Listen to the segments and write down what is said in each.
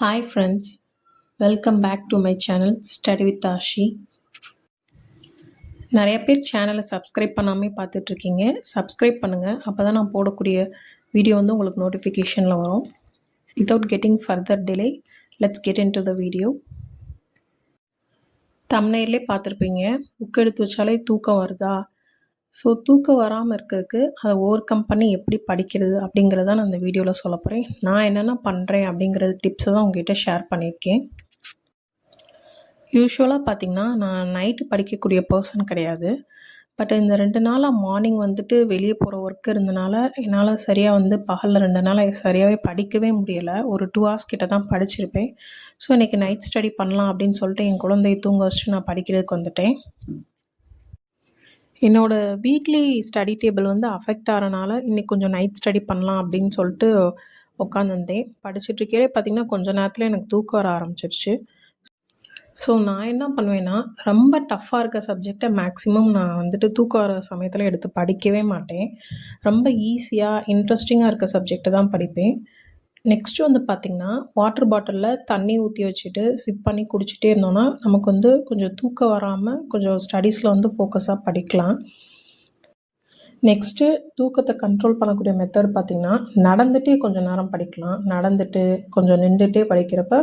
Hi friends welcome back to my channel study with Ashi நிறைய பேர் சேனலை subscribe பண்ணாமே பார்த்துட்ருக்கீங்க. சப்ஸ்கிரைப் பண்ணுங்கள் அப்போ தான் நான் போடக்கூடிய வீடியோ வந்து உங்களுக்கு நோட்டிஃபிகேஷனில் வரும். Without getting further delay let's get into the video தம்னையிலே பார்த்துருப்பீங்க. புக் எடுத்து வச்சாலே தூக்கம் வருதா? ஸோ தூக்கம் வராமல் இருக்கிறதுக்கு அதை ஓவர் கம் பண்ணி எப்படி படிக்கிறது அப்படிங்கிறத நான் அந்த வீடியோவில் சொல்ல போகிறேன் நான் என்னென்ன பண்ணுறேன் அப்படிங்கிறது டிப்ஸை தான் உங்ககிட்ட ஷேர் பண்ணியிருக்கேன். யூஸ்வலாக பார்த்திங்கன்னா நான் நைட்டு படிக்கக்கூடிய பர்சன் கிடையாது. பட் இந்த ரெண்டு நாளாக மார்னிங் வந்துட்டு வெளியே போகிற ஒர்க் இருந்தனால என்னால் சரியாக வந்து பகலில் ரெண்டு நாளாக சரியாகவே படிக்கவே முடியலை. ஒரு டூ ஹவர்ஸ் கிட்ட தான் படிச்சிருப்பேன். ஸோ இன்றைக்கி நைட் ஸ்டடி பண்ணலாம் அப்படின்னு சொல்லிட்டு என் குழந்தைய தூங்க வச்சுட்டு நான் படிக்கிறதுக்கு வந்துட்டேன். என்னோடய வீக்லி ஸ்டடி டேபிள் வந்து அஃபெக்ட் ஆகிறனால இன்றைக்கி கொஞ்சம் நைட் ஸ்டடி பண்ணலாம் அப்படின்னு சொல்லிட்டு உட்காந்துருந்தேன் படிச்சுட்ருக்கே பார்த்திங்கன்னா கொஞ்ச நேரத்தில் எனக்கு தூக்கம் வர ஆரம்பிச்சிருச்சு. ஸோ நான் என்ன பண்ணுவேன்னா ரொம்ப டஃப்பாக இருக்க சப்ஜெக்டை மேக்ஸிமம் நான் வந்துட்டு தூக்கம் வர சமயத்தில் எடுத்து படிக்கவே மாட்டேன். ரொம்ப ஈஸியாக இன்ட்ரெஸ்டிங்காக இருக்க சப்ஜெக்டை தான் படிப்பேன். நெக்ஸ்ட்டு வந்து பார்த்திங்கன்னா வாட்டர் பாட்டிலில் தண்ணி ஊற்றி வச்சுட்டு சிப் பண்ணி குடிச்சிட்டே இருந்தோன்னா நமக்கு வந்து கொஞ்சம் தூக்கம் வராமல் கொஞ்சம் ஸ்டடீஸில் வந்து ஃபோக்கஸாக படிக்கலாம். நெக்ஸ்ட்டு தூக்கத்தை கண்ட்ரோல் பண்ணக்கூடிய மெத்தட் பார்த்திங்கன்னா நடந்துகிட்டே கொஞ்சம் நேரம் படிக்கலாம். நடந்துட்டு கொஞ்சம் நின்றுட்டே படிக்கிறப்ப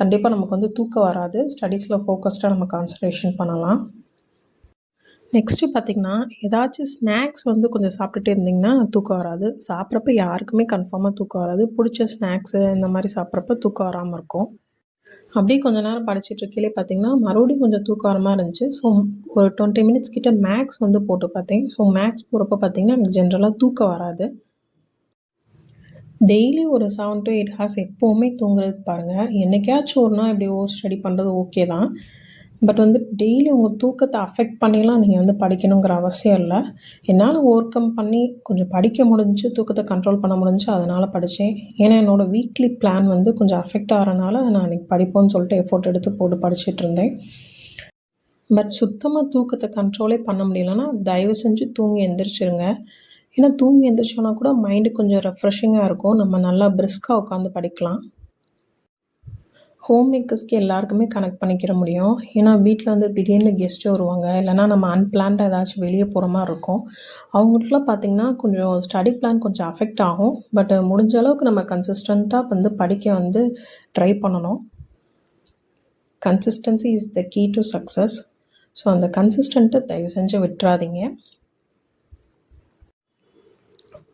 கண்டிப்பாக நமக்கு வந்து தூக்கம் வராது. ஸ்டடீஸில் ஃபோக்கஸ்டாக நம்ம கான்சன்ட்ரேஷன் பண்ணலாம். நெக்ஸ்ட்டு பார்த்திங்கன்னா ஏதாச்சும் ஸ்நாக்ஸ் வந்து கொஞ்சம் சாப்பிட்டுட்டே இருந்திங்கன்னா தூக்கம் வராது. சாப்பிட்றப்ப யாருக்குமே கன்ஃபார்மாக தூக்கம் வராது. பிடிச்ச ஸ்நாக்ஸு இந்த மாதிரி சாப்பிட்றப்ப தூக்கம் வராமல் இருக்கும். அப்படியே கொஞ்ச நேரம் படிச்சுட்டு இருக்கையிலே பார்த்தீங்கன்னா மறுபடியும் கொஞ்சம் தூக்கம் வரமாக இருந்துச்சு. ஸோ ஒரு டுவெண்ட்டி மினிட்ஸ் கிட்ட மேக்ஸ் வந்து போட்டு பார்த்தேன். ஸோ மேக்ஸ் போகிறப்ப பார்த்தீங்கன்னா எனக்கு ஜென்ரலாக தூக்கம் வராது. டெய்லி ஒரு செவன் டு எயிட் ஹார்ஸ் எப்போவுமே தூங்குறது பாருங்கள் என்னைக்காச்சும் ஒரு நாள் இப்படி ஓ ஸ்டடி பண்ணுறது ஓகே தான். பட் வந்து டெய்லி உங்கள் தூக்கத்தை அஃபெக்ட் பண்ணிலாம் நீங்கள் வந்து படிக்கணுங்கிற அவசியம் இல்லை. என்னால் ஓவர் கம் பண்ணி கொஞ்சம் படிக்க முடிஞ்சு தூக்கத்தை கண்ட்ரோல் பண்ண முடிஞ்சு அதனால் படித்தேன் ஏன்னா என்னோடய வீக்லி பிளான் வந்து கொஞ்சம் அஃபெக்ட் ஆகிறனால நான் அன்றைக்கி படிப்போம்னு சொல்லிட்டு எஃபோர்ட் எடுத்து போட்டு படிச்சுட்டு இருந்தேன். பட் சுத்தமாக தூக்கத்தை கண்ட்ரோலே பண்ண முடியலன்னா தயவு செஞ்சு தூங்கி எந்திரிச்சிருங்க. ஏன்னா தூங்கி எந்திரிச்சோன்னா கூட மைண்டு கொஞ்சம் ரெஃப்ரெஷிங்காக இருக்கும். நம்ம நல்லா பிரிஸ்காக உட்காந்து படிக்கலாம். ஹோம் மேக்கர்ஸ்க்கு எல்லாருக்குமே கனெக்ட் பண்ணிக்கிற முடியும். ஏன்னா வீட்டில் வந்து திடீர்னு கெஸ்ட்டு வருவாங்க. இல்லைனா நம்ம அன்பிளான்டாக ஏதாச்சும் வெளியே போகிற மாதிரி இருக்கும். அவங்களுக்குலாம் பார்த்திங்கன்னா கொஞ்சம் ஸ்டடி பிளான் கொஞ்சம் அஃபெக்ட் ஆகும். பட் முடிஞ்ச அளவுக்கு நம்ம கன்சிஸ்டண்ட்டாக வந்து படிக்க வந்து ட்ரை பண்ணணும். Consistency is the key to success so அந்த கன்சிஸ்டண்ட்டை தயவு செஞ்சு விட்டுறாதீங்க.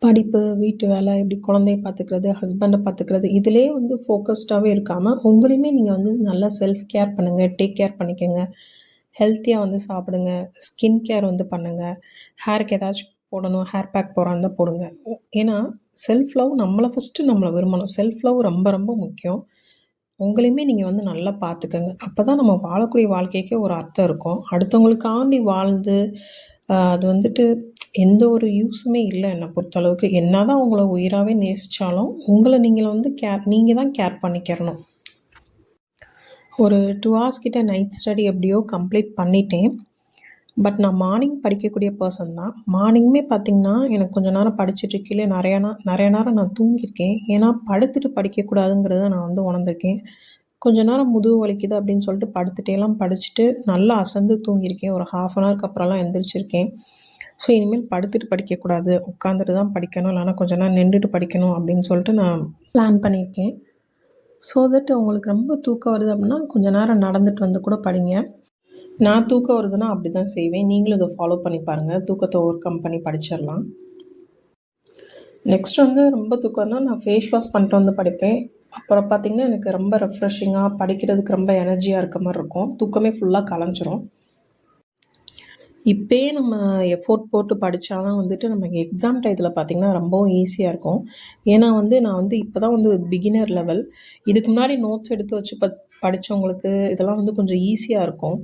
படிப்பு வீட்டு வேலை இப்படி குழந்தைய பார்த்துக்கிறது ஹஸ்பண்டை பார்த்துக்கிறது இதிலே வந்து ஃபோக்கஸ்டாகவே இருக்காமல் உங்களையுமே நீங்கள் வந்து நல்லா செல்ஃப் கேர் பண்ணுங்கள் டேக் கேர் பண்ணிக்கோங்க. ஹெல்த்தியாக வந்து சாப்பிடுங்க ஸ்கின் கேர் வந்து பண்ணுங்கள் ஹேருக்கு ஏதாச்சும் போடணும் ஹேர் பேக் போகிறாங்க போடுங்க. ஏன்னா செல்ஃப் லவ் நம்மளை ஃபஸ்ட்டு நம்மளை விரும்பணும். செல்ஃப் லவ் ரொம்ப ரொம்ப முக்கியம். உங்களையுமே நீங்கள் வந்து நல்லா பார்த்துக்கோங்க. அப்போ தான் நம்ம வாழக்கூடிய வாழ்க்கைக்கே ஒரு அர்த்தம் இருக்கும். அடுத்தவங்களுக்காண்டி வாழ்ந்து அது வந்துட்டு எந்த ஒரு யூஸுமே இல்லை என்னை பொறுத்தளவுக்கு. என்ன தான் உங்களை உயிராகவே நேசித்தாலும் உங்களை நீங்கள் வந்து கேர் நீங்கள் தான் கேர் பண்ணிக்கிறணும். ஒரு டூ ஹவர்ஸ் கிட்ட நைட் ஸ்டடி எப்படியோ கம்ப்ளீட் பண்ணிட்டேன். பட் நான் மார்னிங் படிக்கக்கூடிய பர்சன் தான். மார்னிங்குமே பார்த்திங்கன்னா எனக்கு கொஞ்சம் நேரம் படிச்சுட்டு இருக்கையிலே நிறையா நா நிறைய நேரம் நான் தூங்கியிருக்கேன். ஏன்னா படுத்துட்டு படிக்கக்கூடாதுங்கிறத நான் வந்து உணர்ந்திருக்கேன். கொஞ்ச நேரம் முதுகு வலிக்குது அப்படின்னு சொல்லிட்டு படுத்துட்டேலாம் படிச்சுட்டு நல்லா அசந்து தூங்கியிருக்கேன். ஒரு ஹாஃப் அன் ஹவருக்கு அப்புறம்லாம் எழுந்திரிச்சிருக்கேன் ஸோ இனிமேல் படுத்துட்டு படிக்கக்கூடாது. உட்காந்துட்டு தான் படிக்கணும். இல்லைனா கொஞ்ச நேரம் நின்றுட்டு படிக்கணும் அப்படின்னு சொல்லிட்டு நான் பிளான் பண்ணியிருக்கேன். ஸோ தட் உங்களுக்கு ரொம்ப தூக்கம் வருது அப்படின்னா கொஞ்சம் நேரம் நடந்துட்டு வந்து கூட படிங்க. நான் தூக்கம் வருதுன்னா அப்படி தான் செய்வேன். நீங்களும் இதை ஃபாலோ பண்ணி பாருங்கள் தூக்கத்தை ஓவர் கம் பண்ணி படிச்சிடலாம். நெக்ஸ்ட் வந்து ரொம்ப தூக்கம்னா நான் ஃபேஸ் வாஷ் பண்ணிட்டு வந்து படிப்பேன். அப்புறம் பார்த்திங்கன்னா எனக்கு ரொம்ப ரெஃப்ரெஷிங்காக படிக்கிறதுக்கு ரொம்ப எனர்ஜியாக இருக்க மாதிரி இருக்கும். தூக்கமே ஃபுல்லாக கலைஞ்சிரும். இப்போயே நம்ம எஃபோர்ட் போட்டு படித்தா தான் வந்துட்டு நமக்கு எக்ஸாம் டயத்தில் பார்த்திங்கன்னா ரொம்பவும் ஈஸியாக இருக்கும். ஏன்னா வந்து நான் வந்து இப்போ தான் வந்து பிகினர் லெவல் இதுக்கு முன்னாடி நோட்ஸ் எடுத்து வச்சு ப படித்தவங்களுக்கு இதெல்லாம் வந்து கொஞ்சம் ஈஸியாக இருக்கும்.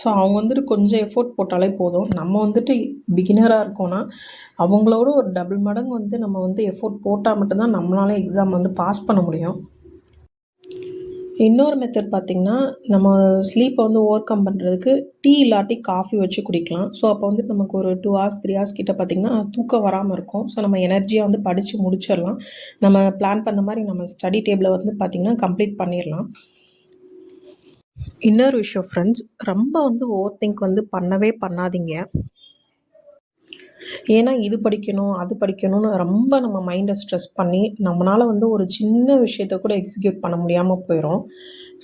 ஸோ அவங்க வந்துட்டு கொஞ்சம் எஃபோர்ட் போட்டாலே போதும். நம்ம வந்துட்டு பிகினராக இருக்கோன்னா அவங்களோட ஒரு டபுள் மடங்கு வந்து நம்ம வந்து எஃபோர்ட் போட்டால் மட்டும்தான் நம்மளால எக்ஸாம் வந்து பாஸ் பண்ண முடியும். இன்னொரு மெத்தட் பார்த்திங்கன்னா நம்ம ஸ்லீப்பை வந்து ஓவர் கம் பண்ணுறதுக்கு டீ இல்லாட்டி காஃபி வச்சு குடிக்கலாம். ஸோ அப்போ வந்து நமக்கு ஒரு டூ ஹார்ஸ் த்ரீ ஹார்ஸ் கிட்ட பார்த்திங்கன்னா தூக்கம் வராமல் இருக்கும். ஸோ நம்ம எனர்ஜியாக வந்து படித்து முடிச்சிடலாம். நம்ம பிளான் பண்ண மாதிரி நம்ம ஸ்டடி டேபிளை வந்து பார்த்திங்கன்னா கம்ப்ளீட் பண்ணிடலாம். இன்னொரு விஷயம் ஃப்ரெண்ட்ஸ் ரொம்ப வந்து ஓவர் திங்க் வந்து பண்ணவே பண்ணாதீங்க. ஏன்னா இது படிக்கணும் அது படிக்கணும்னு ரொம்ப நம்ம மைண்டை ஸ்ட்ரெஸ் பண்ணி நம்மளால் வந்து ஒரு சின்ன விஷயத்த கூட எக்ஸிக்யூட் பண்ண முடியாமல் போயிடும்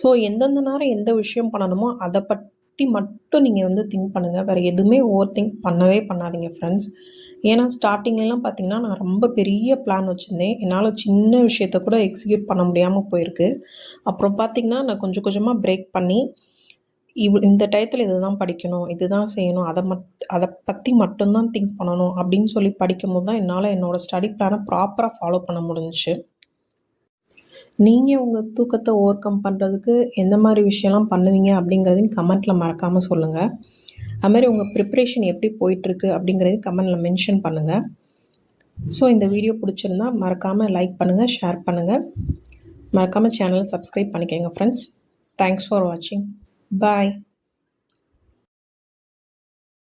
ஸோ எந்தெந்த நேரம் எந்த விஷயம் பண்ணணுமோ அதை பற்றி மட்டும் நீங்கள் வந்து திங்க் பண்ணுங்கள் வேறு எதுவுமே ஓவர் திங்க் பண்ணவே பண்ணாதீங்க ஃப்ரெண்ட்ஸ் ஏன்னா ஸ்டார்டிங்லலாம் பார்த்தீங்கன்னா நான் ரொம்ப பெரிய பிளான் வச்சுருந்தேன். என்னால் சின்ன விஷயத்த கூட எக்ஸிக்யூட் பண்ண முடியாமல் போயிருக்கு. அப்புறம் பார்த்திங்கன்னா நான் கொஞ்சம் கொஞ்சமாக பிரேக் பண்ணி இவ் இந்த டயத்தில் இதுதான் படிக்கணும் இதுதான் செய்யணும் அதை மட் அதை பற்றி மட்டும்தான் திங்க் பண்ணணும் அப்படின்னு சொல்லி படிக்கும்போது தான் என்னால் என்னோடய ஸ்டடி பிளானை ப்ராப்பராக ஃபாலோ பண்ண முடிஞ்சிச்சு. நீங்கள் உங்கள் தூக்கத்தை ஓவர் கம் பண்ணுறதுக்கு எந்த மாதிரி விஷயம்லாம் பண்ணுவீங்க அப்படிங்கிறதையும் கமெண்ட்டில் மறக்காமல் சொல்லுங்கள் அதுமாதிரி உங்கள் ப்ரிப்ரேஷன் எப்படி போயிட்டுருக்கு அப்படிங்கிறது கமெண்டில் மென்ஷன் பண்ணுங்கள் ஸோ இந்த வீடியோ பிடிச்சிருந்தா மறக்காமல் லைக் பண்ணுங்கள் ஷேர் பண்ணுங்கள் மறக்காமல் சேனலை சப்ஸ்கிரைப் பண்ணிக்கோங்க ஃப்ரெண்ட்ஸ் தேங்க்ஸ் ஃபார் வாட்சிங் பாய்